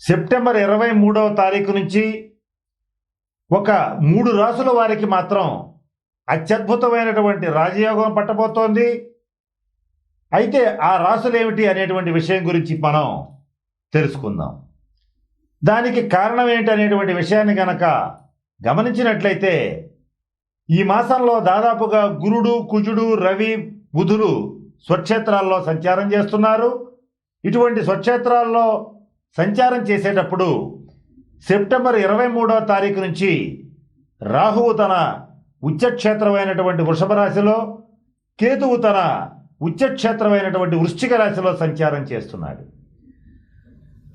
September ఇరవై మూడవ తారీఖు నుంచి ఒక మూడు రాసుల వారికి మాత్రం అత్యద్భుతమైనటువంటి రాజయోగం పట్టబోతోంది. అయితే ఆ రాసులు ఏమిటి అనేటువంటి విషయం గురించి మనం తెలుసుకుందాం. దానికి కారణం ఏంటి అనేటువంటి విషయాన్ని గనక గమనించినట్లయితే ఈ మాసంలో దాదాపుగా గురుడు కుజుడు రవి బుధులు స్వక్షేత్రాల్లో సంచారం చేస్తున్నారు. ఇటువంటి స్వక్షేత్రాల్లో సంచారం చేసేటప్పుడు సెప్టెంబర్ ఇరవై మూడవ తారీఖు నుంచి రాహువు తన ఉచ్చక్షేత్రమైనటువంటి వృషభ రాశిలో కేతువు తన ఉచ్చక్షేత్రమైనటువంటి వృశ్చిక రాశిలో సంచారం చేస్తున్నాడు.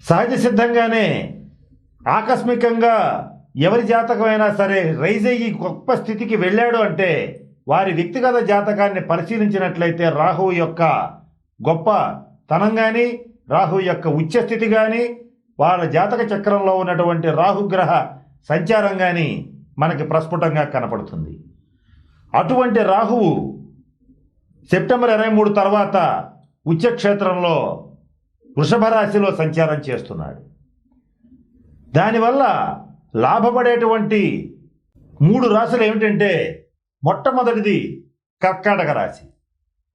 సహజ సిద్ధంగానే ఆకస్మికంగా ఎవరి జాతకమైనా సరే రైజ్ అయ్యి గొప్ప స్థితికి వెళ్ళాడు అంటే వారి వ్యక్తిగత జాతకాన్ని పరిశీలించినట్లయితే రాహువు యొక్క గొప్ప తనం కానీ రాహు యొక్క ఉచ్చస్థితి కానీ వాళ్ళ జాతక చక్రంలో ఉన్నటువంటి రాహుగ్రహ సంచారం కానీ మనకి ప్రస్ఫుటంగా కనపడుతుంది. అటువంటి రాహువు సెప్టెంబర్ ఇరవై మూడు తర్వాత ఉచ్చక్షేత్రంలో వృషభ రాశిలో సంచారం చేస్తున్నాడు. దానివల్ల లాభపడేటువంటి మూడు రాశులు ఏమిటంటే మొట్టమొదటిది కర్కాటక రాశి.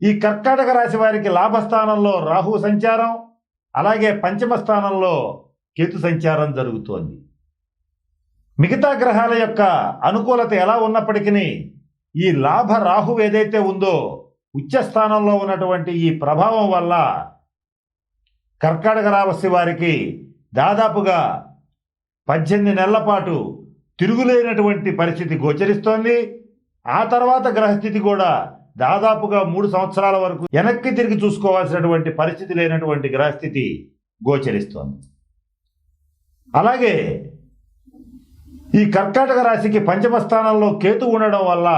ఈ కర్కాటక రాశి వారికి లాభస్థానంలో రాహు సంచారం అలాగే పంచమ స్థానంలో కేతు సంచారం జరుగుతోంది. మిగతా గ్రహాల యొక్క అనుకూలత ఎలా ఉన్నప్పటికీ ఈ లాభ రాహు ఏదైతే ఉందో ఉచ్చస్థానంలో ఉన్నటువంటి ఈ ప్రభావం వల్ల కర్కాటక రావసి వారికి దాదాపుగా పద్దెనిమిది నెలల పాటు తిరుగులేనటువంటి పరిస్థితి గోచరిస్తోంది. ఆ తర్వాత గ్రహస్థితి కూడా దాదాపుగా మూడు సంవత్సరాల వరకు వెనక్కి తిరిగి చూసుకోవాల్సినటువంటి పరిస్థితి లేనటువంటి గ్రహస్థితి గోచరిస్తోంది. అలాగే ఈ కర్కాటక రాశికి పంచమ స్థానంలో కేతు ఉండడం వల్ల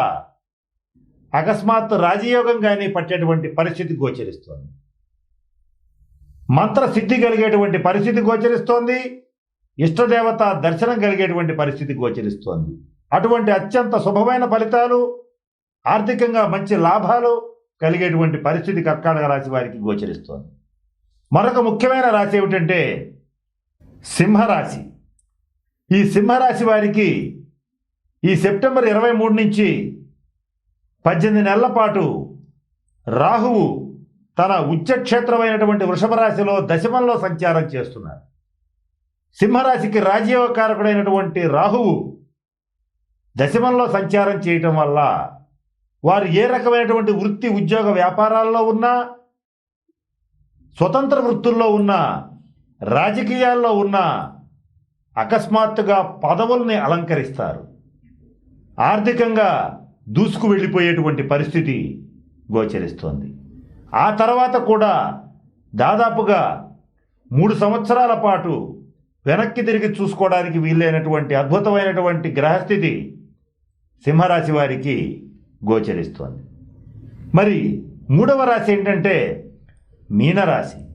అకస్మాత్ రాజయోగం కానీ పట్టేటువంటి పరిస్థితి గోచరిస్తోంది. మంత్ర సిద్ధి కలిగేటువంటి పరిస్థితి గోచరిస్తోంది. ఇష్టదేవత దర్శనం కలిగేటువంటి పరిస్థితి గోచరిస్తోంది. అటువంటి అత్యంత శుభమైన ఫలితాలు ఆర్థికంగా మంచి లాభాలు కలిగేటువంటి పరిస్థితి కర్కాటక రాశి వారికి గోచరిస్తోంది. మరొక ముఖ్యమైన రాశి ఏమిటంటే సింహరాశి. ఈ సింహరాశి వారికి ఈ సెప్టెంబర్ ఇరవై మూడు నుంచి పద్దెనిమిది నెలల పాటు రాహువు తన ఉచ్చక్షేత్రమైనటువంటి వృషభ రాశిలో దశమంలో సంచారం చేస్తున్నారు. సింహరాశికి రాజ్యకారకుడైనటువంటి రాహువు దశమంలో సంచారం చేయటం వల్ల వారు ఏ రకమైనటువంటి వృత్తి ఉద్యోగ వ్యాపారాల్లో ఉన్నా స్వతంత్ర వృత్తుల్లో ఉన్నా రాజకీయాల్లో ఉన్నా అకస్మాత్తుగా పదవుల్ని అలంకరిస్తారు. ఆర్థికంగా దూసుకు వెళ్ళిపోయేటువంటి పరిస్థితి గోచరిస్తోంది. ఆ తర్వాత కూడా దాదాపుగా మూడు సంవత్సరాల పాటు వెనక్కి తిరిగి చూసుకోవడానికి వీలైనటువంటి అద్భుతమైనటువంటి గ్రహస్థితి సింహరాశి వారికి గోచరిస్తోంది. మరి మూడవ రాశి ఏంటంటే మీనరాశి.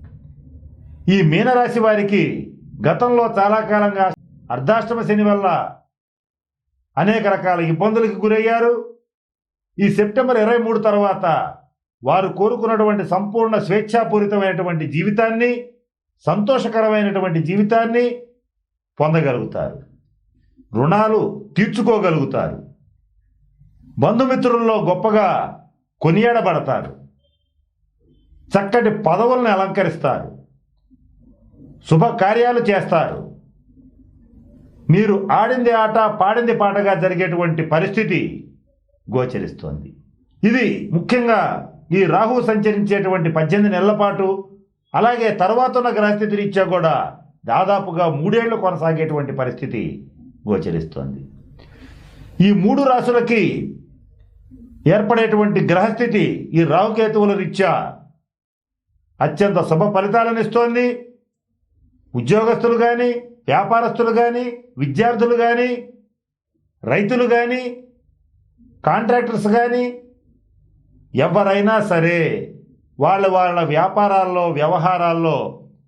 ఈ మీనరాశి వారికి గతంలో చాలా కాలంగా అర్ధాష్టమ శని వల్ల అనేక రకాల ఇబ్బందులకు గురయ్యారు. ఈ సెప్టెంబర్ ఇరవై మూడు తర్వాత వారు కోరుకున్నటువంటి సంపూర్ణ స్వేచ్ఛాపూరితమైనటువంటి జీవితాన్ని సంతోషకరమైనటువంటి జీవితాన్ని పొందగలుగుతారు. రుణాలు తీర్చుకోగలుగుతారు. బంధుమిత్రుల్లో గొప్పగా కొనియాడబడతారు. చక్కటి పదవులను అలంకరిస్తారు. శుభకార్యాలు చేస్తారు. మీరు ఆడింది ఆట పాడింది పాటగా జరిగేటువంటి పరిస్థితి గోచరిస్తోంది. ఇది ముఖ్యంగా ఈ రాహు సంచరించేటువంటి పద్దెనిమిది నెలల పాటు అలాగే తర్వాత ఉన్న గ్రహస్థితి రీత్యా కూడా దాదాపుగా మూడేళ్ళు కొనసాగేటువంటి పరిస్థితి గోచరిస్తోంది. ఈ మూడు రాశులకి ఏర్పడేటువంటి గ్రహస్థితి ఈ రావుకేతువుల రీత్యా అత్యంత శుభ ఫలితాలను ఇస్తోంది. ఉద్యోగస్తులు కానీ వ్యాపారస్తులు కానీ విద్యార్థులు కానీ రైతులు కానీ కాంట్రాక్టర్స్ కానీ ఎవరైనా సరే వాళ్ళ వాళ్ళ వ్యాపారాల్లో వ్యవహారాల్లో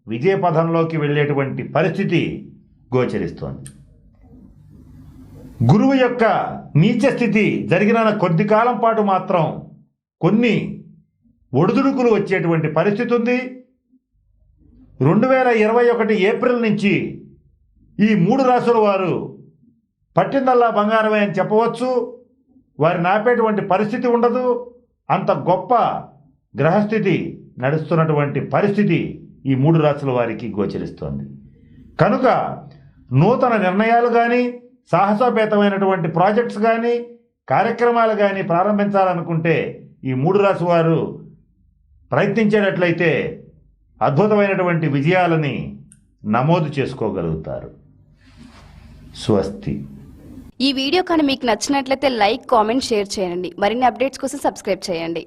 విజయపథంలోకి వెళ్ళేటువంటి పరిస్థితి గోచరిస్తోంది. గురువు యొక్క నీచ స్థితి జరిగిన కొద్ది కాలం పాటు మాత్రం కొన్ని ఒడిదుడుకులు వచ్చేటువంటి పరిస్థితి ఉంది. రెండు వేల ఇరవై ఒకటి ఏప్రిల్ నుంచి ఈ మూడు రాసుల వారు పట్టిందల్లా బంగారమే అని చెప్పవచ్చు. వారి నాపేటువంటి పరిస్థితి ఉండదు. అంత గొప్ప గ్రహస్థితి నడుస్తున్నటువంటి పరిస్థితి ఈ మూడు రాసుల వారికి గోచరిస్తోంది. కనుక నూతన నిర్ణయాలు కానీ సాహసోపేతమైనటువంటి ప్రాజెక్ట్స్ కానీ కార్యక్రమాలు కానీ ప్రారంభించాలనుకుంటే ఈ మూడు రాశి వారు ప్రయత్నించేటట్లయితే అద్భుతమైనటువంటి విజయాలని నమోదు చేసుకోగలుగుతారు. స్వస్తి. ఈ వీడియో కానీ మీకు నచ్చినట్లయితే లైక్ కామెంట్ షేర్ చేయండి. మరిన్ని అప్డేట్స్ కోసం సబ్స్క్రైబ్ చేయండి.